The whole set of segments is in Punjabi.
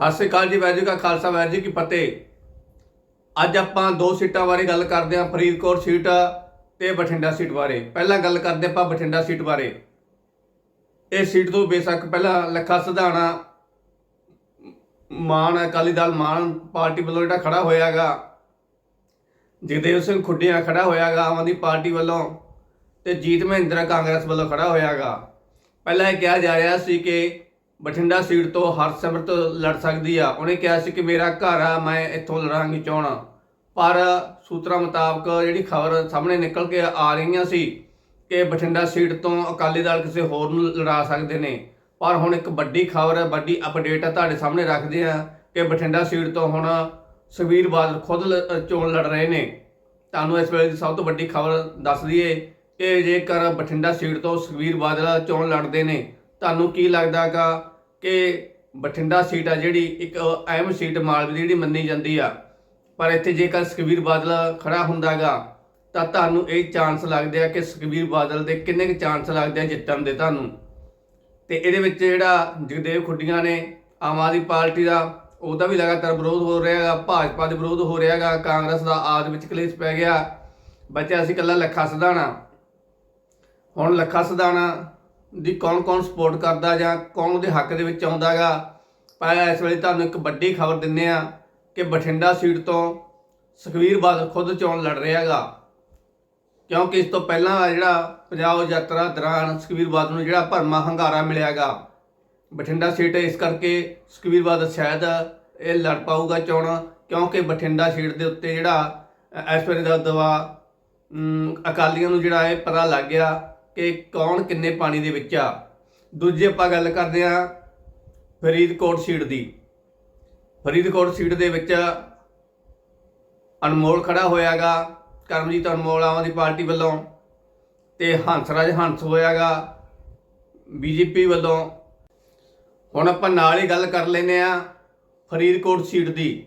ਸਤਿ ਸ਼੍ਰੀ ਅਕਾਲ ਜੀ ਵੈਜੂ ਕਾ ਖਾਲਸਾ ਵੈਜੂ ਕੀ ਫਤਿਹ। ਅੱਜ ਆਪਾਂ ਦੋ ਸੀਟਾਂ ਬਾਰੇ ਗੱਲ ਕਰਦੇ ਹਾਂ, ਫਰੀਦਕੋਟ ਸੀਟ ਤੇ ਬਠਿੰਡਾ ਸੀਟ ਬਾਰੇ। ਪਹਿਲਾਂ ਗੱਲ ਕਰਦੇ ਆਪਾਂ ਬਠਿੰਡਾ ਸੀਟ ਬਾਰੇ। ਇਹ ਸੀਟ ਤੋਂ ਬੇਸ਼ੱਕ ਪਹਿਲਾਂ ਲੱਖਾ ਸਿਧਾਣਾ, ਮਾਨ, ਅਕਾਲੀ ਦਲ, ਮਾਨ ਪਾਰਟੀ ਵੱਲੋਂ ਜਿਹੜਾ ਖੜਾ ਹੋਇਆਗਾ, ਜਗਦੇਵ ਸਿੰਘ ਖੁੱਡੀਆਂ ਖੜਾ ਹੋਇਆਗਾ ਆਮ ਆਦਮੀ ਪਾਰਟੀ ਵੱਲੋਂ ਤੇ ਜੀਤ ਮਹਿੰਦਰਾ ਕਾਂਗਰਸ ਵੱਲੋਂ ਖੜਾ ਹੋਇਆਗਾ। ਪਹਿਲਾਂ ਇਹ ਕਿਹਾ ਜਾ ਰਿਹਾ ਸੀ ਕਿ ਬਠਿੰਡਾ ਸੀਟ ਤੋਂ ਹਰਸਿਮਰਤ ਲੜ ਸਕਦੀ ਆ। ਉਹਨੇ ਕਿਹਾ ਸੀ ਕਿ ਮੇਰਾ ਘਰ ਆ, ਮੈਂ ਇੱਥੋਂ ਲੜਾਂਗੀ ਚੋਣ। ਪਰ ਸੂਤਰਾਂ ਮੁਤਾਬਕ ਜਿਹੜੀ ਖਬਰ ਸਾਹਮਣੇ ਨਿਕਲ ਕੇ ਆ ਰਹੀਆਂ ਸੀ ਕਿ ਬਠਿੰਡਾ ਸੀਟ ਤੋਂ ਅਕਾਲੀ ਦਲ ਕਿਸੇ ਹੋਰ ਨੂੰ ਲੜਾ ਸਕਦੇ ਨੇ। ਪਰ ਹੁਣ ਇੱਕ ਵੱਡੀ ਖਬਰ, ਵੱਡੀ ਅਪਡੇਟ ਆ ਤੁਹਾਡੇ ਸਾਹਮਣੇ ਰੱਖਦੇ ਆ ਕਿ ਬਠਿੰਡਾ ਸੀਟ ਤੋਂ ਹੁਣ ਸੁਖਬੀਰ ਬਾਦਲ ਖੁਦ ਲ- ਚੋਣ ਲੜ ਰਹੇ ਨੇ। ਤੁਹਾਨੂੰ ਇਸ ਵੇਲੇ ਦੀ ਸਭ ਤੋਂ ਵੱਡੀ ਖਬਰ ਦੱਸ ਦਈਏ ਕਿ ਜੇਕਰ ਬਠਿੰਡਾ ਸੀਟ ਤੋਂ ਸੁਖਬੀਰ ਬਾਦਲ ਚੋਣ ਲੜਦੇ ਨੇ ਤੁਹਾਨੂੰ ਕੀ ਲੱਗਦਾਗਾ ਕਿ ਬਠਿੰਡਾ ਸੀਟ ਆ ਜਿਹੜੀ ਇੱਕ ਅਹਿਮ ਸੀਟ ਮਾਲਵੇ ਦੀ ਜਿਹੜੀ ਮੰਨੀ ਜਾਂਦੀ ਆ? ਪਰ ਇੱਥੇ ਜੇਕਰ ਸੁਖਬੀਰ ਬਾਦਲ ਖੜਾ ਹੁੰਦਾਗਾ ਤਾਂ ਤੁਹਾਨੂੰ ਇਹ ਚਾਂਸ ਲੱਗਦੇ ਆ ਕਿ ਸੁਖਬੀਰ ਬਾਦਲ ਦੇ ਕਿੰਨੇ ਕੁ ਚਾਂਸ ਲੱਗਦੇ ਆ ਜਿੱਤਣ ਦੇ ਤੁਹਾਨੂੰ? ਤੇ ਇਹਦੇ ਵਿੱਚ ਜਿਹੜਾ ਜਗਦੇਵ ਖੁੱਡੀਆਂ ਨੇ ਆਮ ਆਦਮੀ ਪਾਰਟੀ ਦਾ, ਉਹਦਾ ਵੀ ਲਗਾਤਾਰ ਵਿਰੋਧ ਹੋ ਰਿਹਾ ਹੈਗਾ, ਭਾਜਪਾ ਦੇ ਵਿਰੋਧ ਹੋ ਰਿਹਾ ਹੈਗਾ, ਕਾਂਗਰਸ ਦਾ ਆਦ ਵਿੱਚ ਕਲੇਸ਼ ਪੈ ਗਿਆ। ਬਚਿਆ ਸੀ ਕੱਲਾ ਲੱਖਾ ਸਦਾਣਾ ਹੁਣ ਲੱਖਾ ਸਦਾਣਾ ਦੀ ਕੌਣ ਕੌਣ ਸਪੋਰਟ ਕਰਦਾ ਜਾਂ ਕੌਣ ਉਹਦੇ ਹੱਕ ਦੇ ਵਿੱਚ ਆਉਂਦਾਗਾ। ਪਰ ਇਸ ਵੇਲੇ ਤੁਹਾਨੂੰ ਇੱਕ ਵੱਡੀ ਖਬਰ ਦਿੰਨੇ ਆ ਕਿ ਬਠਿੰਡਾ ਸੀਟ ਤੋਂ ਸੁਖਵੀਰ ਬਾਦਲ ਖੁਦ ਚੋਣ ਲੜ ਰਿਹਾ ਹੈਗਾ ਕਿਉਂਕਿ ਇਸ ਤੋਂ ਪਹਿਲਾਂ ਜਿਹੜਾ ਪੰਜਾਬ ਯਾਤਰਾ ਦੌਰਾਨ ਸੁਖਵੀਰ ਬਾਦਲ ਨੂੰ ਜਿਹੜਾ ਭਰਮਾ ਹੰਗਾਰਾ ਮਿਲਿਆਗਾ। ਬਠਿੰਡਾ ਸੀਟ ਇਸ ਕਰਕੇ ਸੁਖਵੀਰ ਬਾਦਲ ਸ਼ਾਇਦ ਇਹ ਲੜ ਪਾਊਗਾ ਚੋਣ ਕਿਉਂਕਿ ਬਠਿੰਡਾ ਸੀਟ ਦੇ ਉੱਤੇ ਜਿਹੜਾ ਅ, ਇਸ ਵੇਲੇ ਦਾ ਦਵਾ ਅਕਾਲੀਆਂ ਨੂੰ ਜਿਹੜਾ ਇਹ ਪਤਾ ਲੱਗ ਗਿਆ ਕਿ ਕੌਣ ਕਿੰਨੇ ਪਾਣੀ ਦੇ ਵਿੱਚ ਆ। ਦੂਜੀ ਆਪਾਂ ਗੱਲ ਕਰਦੇ ਆ ਫਰੀਦਕੋਟ ਸੀਟ ਦੀ। ਫਰੀਦਕੋਟ ਸੀਟ ਦੇ ਵਿੱਚ ਅਨਮੋਲ ਖੜਾ ਹੋਇਆਗਾ, ਕਰਮਜੀਤ ਅਨਮੋਲ ਆਮ ਆਦਮੀ ਪਾਰਟੀ ਵੱਲੋਂ ਤੇ ਹੰਸਰਾਜ ਹੰਸ ਹੋਇਆਗਾ ਬੀਜੇਪੀ ਵੱਲੋਂ। ਹੁਣ ਆਪਾਂ ਨਾਲ ਹੀ ਗੱਲ ਕਰ ਲੈਨੇ ਆ ਫਰੀਦਕੋਟ ਸੀਟ ਦੀ।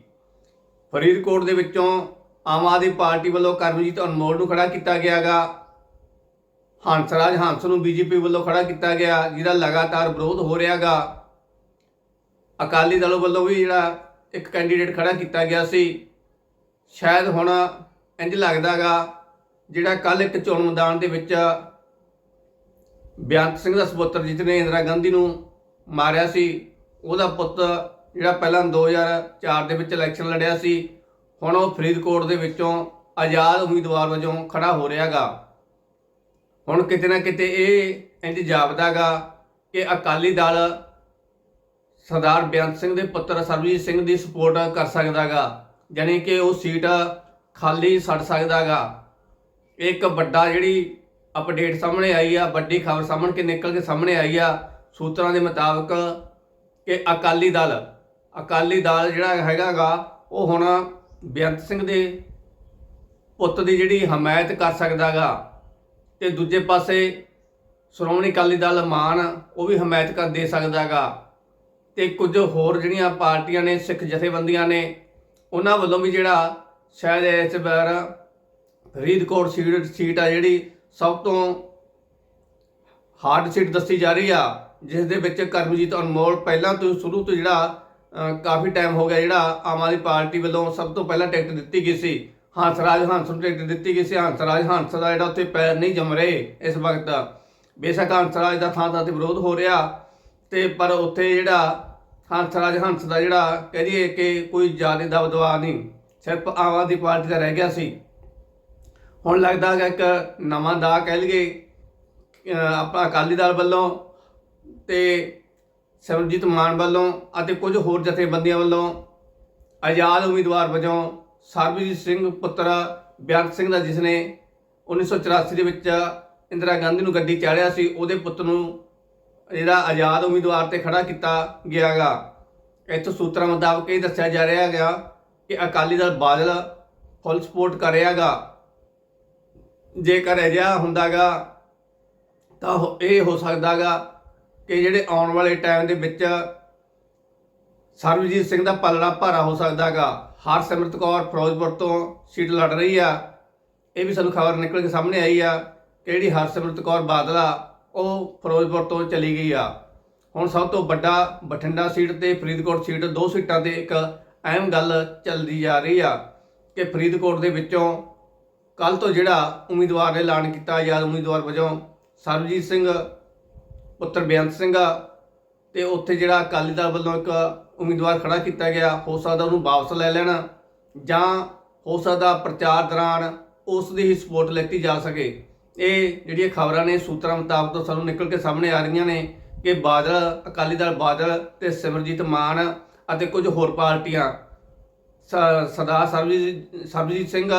ਫਰੀਦਕੋਟ ਦੇ ਵਿੱਚੋਂ ਆਮ ਆਦਮੀ ਪਾਰਟੀ ਵੱਲੋਂ ਕਰਮਜੀਤ ਅਨਮੋਲ ਨੂੰ ਖੜਾ ਕੀਤਾ ਗਿਆਗਾ। ਹੰਸਰਾਜ ਹੰਸ ਨੂੰ ਬੀਜੇਪੀ ਵੱਲੋਂ ਖੜਾ ਕੀਤਾ ਗਿਆ, ਜਿਹਦਾ ਲਗਾਤਾਰ ਵਿਰੋਧ ਹੋ ਰਿਹਾਗਾ। ਅਕਾਲੀ ਦਲ ਵੱਲੋਂ ਵੀ ਜਿਹੜਾ ਇੱਕ ਕੈਂਡੀਡੇਟ ਖੜਾ ਕੀਤਾ ਗਿਆ ਸੀ। ਸ਼ਾਇਦ ਹੁਣ ਇੰਜ ਲੱਗਦਾਗਾ, ਜਿਹੜਾ ਕੱਲ ਇੱਕ ਚੋਣ ਮੈਦਾਨ ਦੇ ਵਿੱਚ ਬਿਆੰਤ ਸਿੰਘ ਦਾ ਸੁਪੁੱਤਰ ਜਿਸਨੇ ਇੰਦਰਾ ਗਾਂਧੀ ਨੂੰ ਮਾਰਿਆ ਸੀ, ਉਹਦਾ ਪੁੱਤ ਜਿਹੜਾ ਪਹਿਲਾਂ 2004 ਦੇ ਵਿੱਚ ਇਲੈਕਸ਼ਨ ਲੜਿਆ ਸੀ, ਹੁਣ ਉਹ ਫਰੀਦਕੋਟ ਦੇ ਵਿੱਚੋਂ ਆਜ਼ਾਦ ਉਮੀਦਵਾਰ ਵਜੋਂ ਖੜਾ ਹੋ ਰਿਹਾਗਾ। ਹੁਣ ਕਿਤੇ ਨਾ ਕਿਤੇ ਇਹ ਇੰਜ ਜਾਪਦਾਗਾ ਕਿ ਅਕਾਲੀ ਦਲ ਸਰਦਾਰ ਬੇਅੰਤ ਸਿੰਘ ਦੇ ਪੁੱਤਰ ਸਰਬਜੀਤ ਸਿੰਘ ਦੀ ਸਪੋਰਟ ਕਰ ਸਕਦਾਗਾ ਯਾਨੀ ਕਿ ਉਹ ਸੀਟ ਖਾਲੀ ਛੱਡ ਸਕਦਾਗਾ। ਇੱਕ ਵੱਡਾ ਜਿਹੜੀ ਅਪਡੇਟ ਸਾਹਮਣੇ ਆਈ ਆ, ਵੱਡੀ ਖਬਰ ਸਾਹਮਣੇ ਕੇ ਨਿਕਲ ਕੇ ਸਾਹਮਣੇ ਆਈ ਆ, ਸੂਤਰਾਂ ਦੇ ਮੁਤਾਬਕ ਕਿ ਅਕਾਲੀ ਦਲ ਅਕਾਲੀ ਦਲ ਜਿਹੜਾ ਹੈਗਾਗਾ, ਉਹ ਹੁਣ ਬੇਅੰਤ ਸਿੰਘ ਦੇ ਪੁੱਤ ਦੀ ਜਿਹੜੀ ਹਮਾਇਤ ਕਰ ਸਕਦਾਗਾ। ਤੇ ਦੂਜੇ ਪਾਸੇ ਸ਼੍ਰੋਮਣੀ ਅਕਾਲੀ ਦਲ ਮਾਨ, ਉਹ ਵੀ ਹਮਾਇਤ ਕਰ ਦੇ ਸਕਦਾਗਾ ਤੇ ਕੁਝ ਹੋਰ ਜਿਹੜੀਆਂ ਪਾਰਟੀਆਂ ਨੇ, ਸਿੱਖ ਜਥੇਬੰਦੀਆਂ ਨੇ, ਉਹਨਾਂ ਵੱਲੋਂ ਵੀ ਜਿਹੜਾ ਸ਼ਾਇਦ ਇਸ ਵਾਰ ਫਰੀਦਕੋਟ ਸੀਟ ਸੀਟ ਆ ਜਿਹੜੀ ਸਭ ਤੋਂ ਹਾਰਡ ਸੀਟ ਦੱਸੀ ਜਾ ਰਹੀ ਆ, ਜਿਸ ਦੇ ਵਿੱਚ ਕਰਮਜੀਤ ਅਨਮੋਲ ਪਹਿਲਾਂ ਤੋਂ, ਸ਼ੁਰੂ ਤੋਂ ਜਿਹੜਾ ਕਾਫੀ ਟਾਈਮ ਹੋ ਗਿਆ ਜਿਹੜਾ ਆਮ ਆਦਮੀ ਪਾਰਟੀ ਵੱਲੋਂ ਸਭ ਤੋਂ ਪਹਿਲਾਂ ਟਿਕਟ ਦਿੱਤੀ ਗਈ ਸੀ। ਹੰਸਰਾਜ ਹੰਸ ਨੂੰ ਟਿਕਟ ਦਿੱਤੀ ਗਈ ਸੀ। ਹੰਸਰਾਜ ਹੰਸ ਦਾ ਜਿਹੜਾ ਉੱਥੇ ਪੈਰ ਨਹੀਂ ਜੰਮ ਰਹੇ ਇਸ ਵਕਤ। ਬੇਸ਼ੱਕ ਹੰਸਰਾਜ ਦਾ ਥਾਂ ਥਾਂ ਤੇ ਵਿਰੋਧ ਹੋ ਰਿਹਾ ਤੇ ਪਰ ਉੱਥੇ ਜਿਹੜਾ ਹੰਸਰਾਜ ਹੰਸ ਦਾ ਜਿਹੜਾ ਕਹਿ ਕਹਦੀਏ ਕਿ ਕੋਈ ਜ਼ਿਆਦਾ ਦਬਦਬਾ ਨਹੀਂ, ਸਿਰਫ ਆਮ ਆਦਮੀ ਪਾਰਟੀ ਦਾ ਰਹਿ ਗਿਆ ਸੀ। ਹੁਣ ਲੱਗਦਾ ਹੈ ਇੱਕ ਨਵਾਂ ਦਾ ਕਹਿ ਲਈਏ, ਅਹ ਆਪਣਾ ਅਕਾਲੀ ਦਲ ਵੱਲੋਂ ਤੇ ਸਿਮਰਜੀਤ ਮਾਨ ਵੱਲੋਂ ਅਤੇ ਕੁਝ ਹੋਰ ਜਥੇਬੰਦੀਆਂ ਵੱਲੋਂ ਆਜ਼ਾਦ ਉਮੀਦਵਾਰ ਵਜੋਂ ਸਰਬਜੀਤ ਸਿੰਘ ਪੁੱਤਰ ਬਿਆੰਤ ਸਿੰਘ ਦਾ ਜਿਸ ਨੇ 1984 ਦੇ ਵਿੱਚ ਇੰਦਰਾ ਗਾਂਧੀ ਨੂੰ ਗੱਡੀ ਚਾੜਿਆ ਸੀ, ਉਹਦੇ ਪੁੱਤ ਨੂੰ ਜਿਹੜਾ ਆਜ਼ਾਦ ਉਮੀਦਵਾਰ ਤੇ ਖੜਾ ਕੀਤਾ ਗਿਆਗਾ ਇੱਥੋਂ ਸੂਤਰਾਂ ਮੁਤਾਬਕ ਇਹ ਦੱਸਿਆ ਜਾ ਰਿਹਾ ਹੈਗਾ ਕਿ ਅਕਾਲੀ ਦਲ ਬਾਦਲ ਫੁੱਲ ਸਪੋਰਟ ਕਰ ਰਿਹਾਗਾ ਜੇਕਰ ਅਜਿਹਾ ਹੁੰਦਾਗਾ ਤਾਂ ਹੋ- ਇਹ ਹੋ ਸਕਦਾਗਾ ਕਿ ਜਿਹੜੇ ਆਉਣ ਵਾਲੇ ਟਾਈਮ ਦੇ ਵਿੱਚ ਸਰਬਜੀਤ ਸਿੰਘ ਦਾ ਪਲੜਾ ਭਾਰਾ ਹੋ ਸਕਦਾਗਾ ਹਰਸਿਮਰਤ ਕੌਰ ਫਿਰੋਜ਼ਪੁਰ ਤੋਂ ਸੀਟ ਲੜ ਰਹੀ ਆ। ਇਹ ਵੀ ਸਾਨੂੰ ਖਬਰ ਨਿਕਲ ਕੇ ਸਾਹਮਣੇ ਆਈ ਆ ਕਿ ਜਿਹੜੀ ਹਰਸਿਮਰਤ ਕੌਰ ਬਾਦਲ ਆ, ਉਹ ਫਿਰੋਜ਼ਪੁਰ ਤੋਂ ਚਲੀ ਗਈ ਆ। ਹੁਣ ਸਭ ਤੋਂ ਵੱਡਾ ਬਠਿੰਡਾ ਸੀਟ ਤੇ ਫਰੀਦਕੋਟ ਸੀਟ, ਦੋ ਸੀਟਾਂ ਤੇ ਇੱਕ ਅਹਿਮ ਗੱਲ ਚੱਲਦੀ ਜਾ ਰਹੀ ਆ ਕਿ ਫਰੀਦਕੋਟ ਦੇ ਵਿੱਚੋਂ ਕੱਲ ਤੋਂ ਜਿਹੜਾ ਉਮੀਦਵਾਰ ਨੇ ਐਲਾਨ ਕੀਤਾ ਆਜ਼ਾਦ ਉਮੀਦਵਾਰ ਵਜੋਂ ਸਰਬਜੀਤ ਸਿੰਘ, ਪੁੱਤਰ ਬੇਅੰਤ ਸਿੰਘ ਤੇ ਉੱਥੇ ਜਿਹੜਾ ਅਕਾਲੀ ਦਲ ਵੱਲੋਂ ਇੱਕ ਉਮੀਦਵਾਰ ਖੜਾ ਕੀਤਾ ਗਿਆ, ਹੋ ਸਕਦਾ ਉਹਨੂੰ ਵਾਪਸ ਲੈ ਲੈਣ ਜਾਂ ਹੋ ਸਕਦਾ ਪ੍ਰਚਾਰ ਦੌਰਾਨ ਉਸ ਦੀ ਹੀ ਸਪੋਰਟ ਲੈਤੀ ਜਾ ਸਕੇ। ਇਹ ਜਿਹੜੀਆਂ ਖਬਰਾਂ ਨੇ, ਸੂਤਰਾਂ ਮੁਤਾਬਕ ਸਾਨੂੰ ਨਿਕਲ ਕੇ ਸਾਹਮਣੇ ਆ ਰਹੀਆਂ ਨੇ ਕਿ ਬਾਦਲ, ਅਕਾਲੀ ਦਲ ਬਾਦਲ ਤੇ ਸਿਮਰਜੀਤ ਮਾਨ ਅਤੇ ਕੁਝ ਹੋਰ ਪਾਰਟੀਆਂ, ਸ- ਸਰਦਾਰ ਸਰਬਜੀਤ ਸਰਬਜੀਤ ਸਿੰਘ,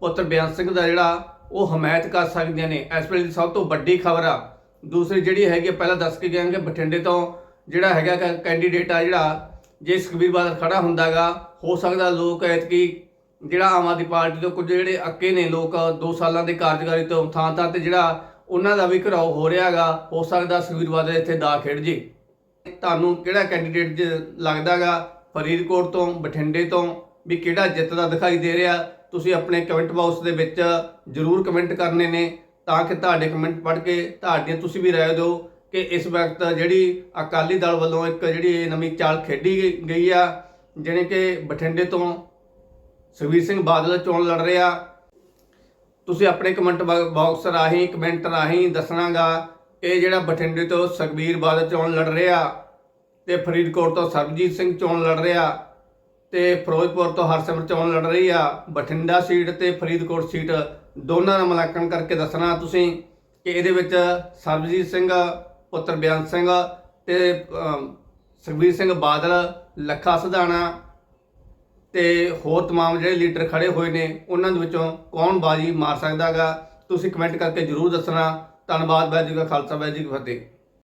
ਪੁੱਤਰ ਬਿਆਨ ਸਿੰਘ ਦਾ ਜਿਹੜਾ ਉਹ ਹਮਾਇਤ ਕਰ ਸਕਦੀਆਂ ਨੇ। ਇਸ ਵੇਲੇ ਦੀ ਸਭ ਤੋਂ ਵੱਡੀ ਖਬਰ ਆ। ਦੂਸਰੀ ਜਿਹੜੀ ਹੈਗੀ ਪਹਿਲਾਂ ਦੱਸ ਕੇ ਗਏ ਕਿ ਬਠਿੰਡੇ ਤੋਂ ਜਿਹੜਾ ਹੈਗਾ ਕੈਂਡੀਡੇਟ ਆ ਜਿਹੜਾ, ਜੇ ਸੁਖਬੀਰ ਬਾਦਲ ਖੜਾ ਹੁੰਦਾਗਾ, ਹੋ ਸਕਦਾ ਲੋਕ ਐਤਕੀ ਜਿਹੜਾ ਆਮ ਆਦਮੀ ਪਾਰਟੀ ਤੋਂ ਕੁਝ ਜਿਹੜੇ ਅੱਕੇ ਨੇ ਲੋਕ 2 ਸਾਲਾਂ ਦੇ ਕਾਰਜਕਾਰੀ ਤੋਂ ਥਾਂ ਥਾਂ ਤੇ ਜਿਹੜਾ ਉਹਨਾਂ ਦਾ ਵੀ ਘਰਾਓ ਹੋ ਰਿਹਾਗਾ, ਹੋ ਸਕਦਾ ਸੁਖਬੀਰ ਬਾਦਲ ਇੱਥੇ ਦਾ ਖੇਡ ਜੇ। ਤੁਹਾਨੂੰ ਕਿਹੜਾ ਕੈਂਡੀਡੇਟ ਲੱਗਦਾਗਾ, ਫਰੀਦਕੋਟ ਤੋਂ, ਬਠਿੰਡੇ ਤੋਂ, ਵੀ ਕਿਹੜਾ ਜਿੱਤਦਾ ਦਿਖਾਈ ਦੇ ਰਿਹਾ, ਤੁਸੀਂ ਆਪਣੇ ਕਮੈਂਟ ਬਾਕਸ ਦੇ ਵਿੱਚ ਜਰੂਰ ਕਮੈਂਟ ਕਰਨੇ ਨੇ, ਤਾਂ ਕਿ ਤੁਹਾਡੇ ਕਮੈਂਟ ਪੜ੍ਹ ਕੇ, ਤੁਹਾਡੀਆਂ ਤੁਸੀਂ ਵੀ ਰਾਏ ਦਿਓ ਕਿ ਇਸ ਵਕਤ ਜਿਹੜੀ ਅਕਾਲੀ ਦਲ ਵੱਲੋਂ ਇੱਕ ਜਿਹੜੀ ਇਹ ਨਵੀਂ ਚਾਲ ਖੇਡੀ ਗਈ- ਗਈ ਆ ਜਿਹਨੇ ਕਿ ਬਠਿੰਡੇ ਤੋਂ ਸੁਖਬੀਰ ਸਿੰਘ ਬਾਦਲ ਚੋਣ ਲੜ ਰਿਹਾ ਤੁਸੀਂ ਆਪਣੇ ਕਮੈਂਟ ਬਾਕਸ ਰਾਹੀਂ ਕਮੈਂਟ ਰਾਹੀਂ ਦੱਸਣਾਗਾ ਇਹ ਜਿਹੜਾ ਬਠਿੰਡੇ ਤੋਂ ਸੁਖਬੀਰ ਬਾਦਲ ਚੋਣ ਲੜ ਰਿਹਾ ਤੇ ਫਰੀਦਕੋਟ ਤੋਂ ਸਰਬਜੀਤ ਸਿੰਘ ਚੋਣ ਲੜ ਰਿਹਾ ਤੇ ਫਿਰੋਜ਼ਪੁਰ ਤੋਂ ਹਰਸਿਮਰ ਚੋਣ ਲੜ ਰਹੀ ਆ। ਬਠਿੰਡਾ ਸੀਟ ਤੇ ਫਰੀਦਕੋਟ ਸੀਟ ਦੋਨਾਂ ਦਾ ਮੁਲਾਂਕਣ ਕਰਕੇ ਦੱਸਣਾ ਤੁਸੀਂ ਕਿ ਇਹਦੇ ਵਿੱਚ ਸਰਬਜੀਤ ਸਿੰਘ ਪੁੱਤਰ ਬਿਆਨ ਸਿੰਘ ਤੇ ਅਮ, ਸੁਖਬੀਰ ਸਿੰਘ ਬਾਦਲ ਲੱਖਾ ਸਧਾਣਾ ਤੇ ਹੋਰ तमाम ਜਿਹੜੇ ਲੀਡਰ ਖੜੇ ਹੋਏ ਨੇ ਉਹਨਾਂ ਦੇ ਵਿੱਚੋਂ ਕੌਣ ਬਾਜੀ ਮਾਰ ਸਕਦਾਗਾ ਤੁਸੀਂ ਕਮੈਂਟ ਕਰਕੇ ਜਰੂਰ ਦੱਸਣਾ ਧੰਨਵਾਦ ਵੈਜੀ ਦਾ ਖਾਲਸਾ ਵੈਜੀ ਕੀ ਫਤਿਹ